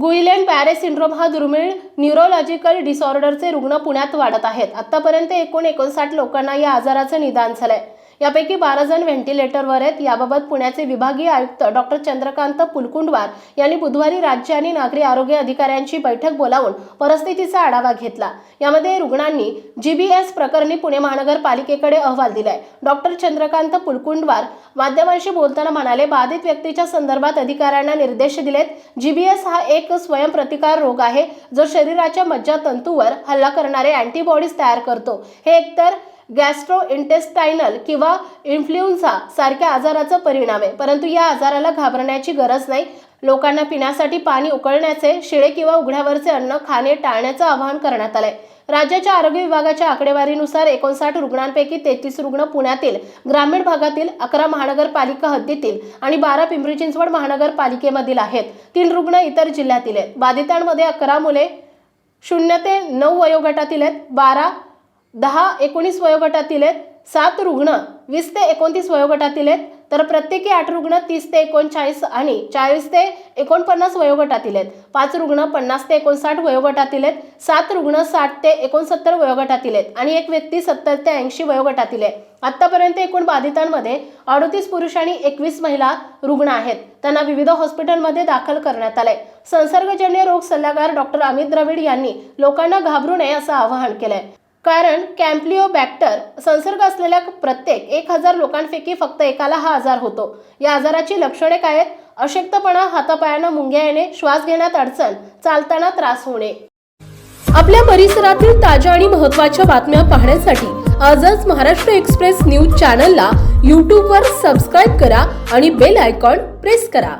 गुईलेन पॅरे syndrome हा दुर्मिळ neurological डिसऑर्डरचे रुग्ण पुण्यात वाढत आहेत. आतापर्यंत एकूण एकोणसाठ लोकांना या आजाराचं निदान झालंय. यापैकी बारा जण व्हेंटिलेटरवर आहेत. याबाबत पुण्याचे विभागीय आयुक्त डॉक्टर चंद्रकांत पुलकुंडवार यांनी बुधवारी राज्य आणि नागरी आरोग्य अधिकाऱ्यांची बैठक बोलावून परिस्थितीचा आढावा घेतला. यामध्ये रुग्णांनी जीबीएस प्रकरणी पुणे महानगरपालिकेकडे अहवाल दिलाय. डॉक्टर चंद्रकांत पुलकुंडवार माध्यमांशी बोलताना म्हणाले बाधित व्यक्तीच्या संदर्भात अधिकाऱ्यांना निर्देश दिलेत. जीबीएस हा एक स्वयंप्रतिकार रोग आहे. जो शरीराच्या मज्जातंतूवर हल्ला करणारे अँटीबॉडीज तयार करतो. हे एकतर गॅस्ट्रो इंटेस्टायनल किंवा इन्फ्लुएन्झा सारख्या आजाराचा परिणाम आहे. परंतु या आजाराला घाबरण्याची गरज नाही. लोकांना पिण्यासाठी पाणी उकळण्याचे शिळे किंवा उघड्यावरचे अन्न खाणे टाळण्याचं आवाहन करण्यात आलंय. राज्याच्या आरोग्य विभागाच्या आकडेवारीनुसार एकोणसाठ रुग्णांपैकी तेहतीस रुग्ण पुण्यातील ग्रामीण भागातील अकरा महानगरपालिका हद्दीतील आणि बारा पिंपरी चिंचवड महानगरपालिकेमधील आहेत. तीन रुग्ण इतर जिल्ह्यातील आहेत. बाधितांमध्ये अकरा मुले शून्य ते नऊ वयोगटातील आहेत. बारा दहा एकोणीस वयोगटातील आहेत सात रुग्ण वीस ते एकोणतीस वयोगटातील आहेत तर प्रत्येकी आठ रुग्ण तीस ते एकोणचाळीस आणि चाळीस ते एकोणपन्नास वयोगटातील आहेत. पाच रुग्ण पन्नास ते एकोणसाठ वयोगटातील आहेत सात रुग्ण साठ ते एकोणसत्तर वयोगटातील आहेत आणि एक व्यक्ती सत्तर ते ऐंशी वयोगटातील आहे. आत्तापर्यंत एकूण बाधितांमध्ये अडतीस पुरुष आणि एकवीस महिला रुग्ण आहेत. त्यांना विविध हॉस्पिटलमध्ये दाखल करण्यात आले संसर्गजन्य रोग सल्लागार डॉक्टर अमित द्रविड यांनी लोकांना घाबरू नये असं आवाहन केलंय. कारण कॅम्प्लिओबॅक्टर संसर्ग असलेल्या प्रत्येक एक हजार लोकांपैकी फक्त एकाला हा आजार होतो. या आजाराची लक्षणे काय आहेत? अशक्तपणा हातापायांना मुंग्या येणे श्वास घेण्यात अडचण चालताना त्रास होणे. आपल्या परिसरातील ताज्या आणि महत्त्वाच्या बातम्या पाहण्यासाठी आजच महाराष्ट्र एक्सप्रेस न्यूज चॅनलला यूट्यूबवर सबस्क्राईब करा आणि बेल आयकॉन प्रेस करा.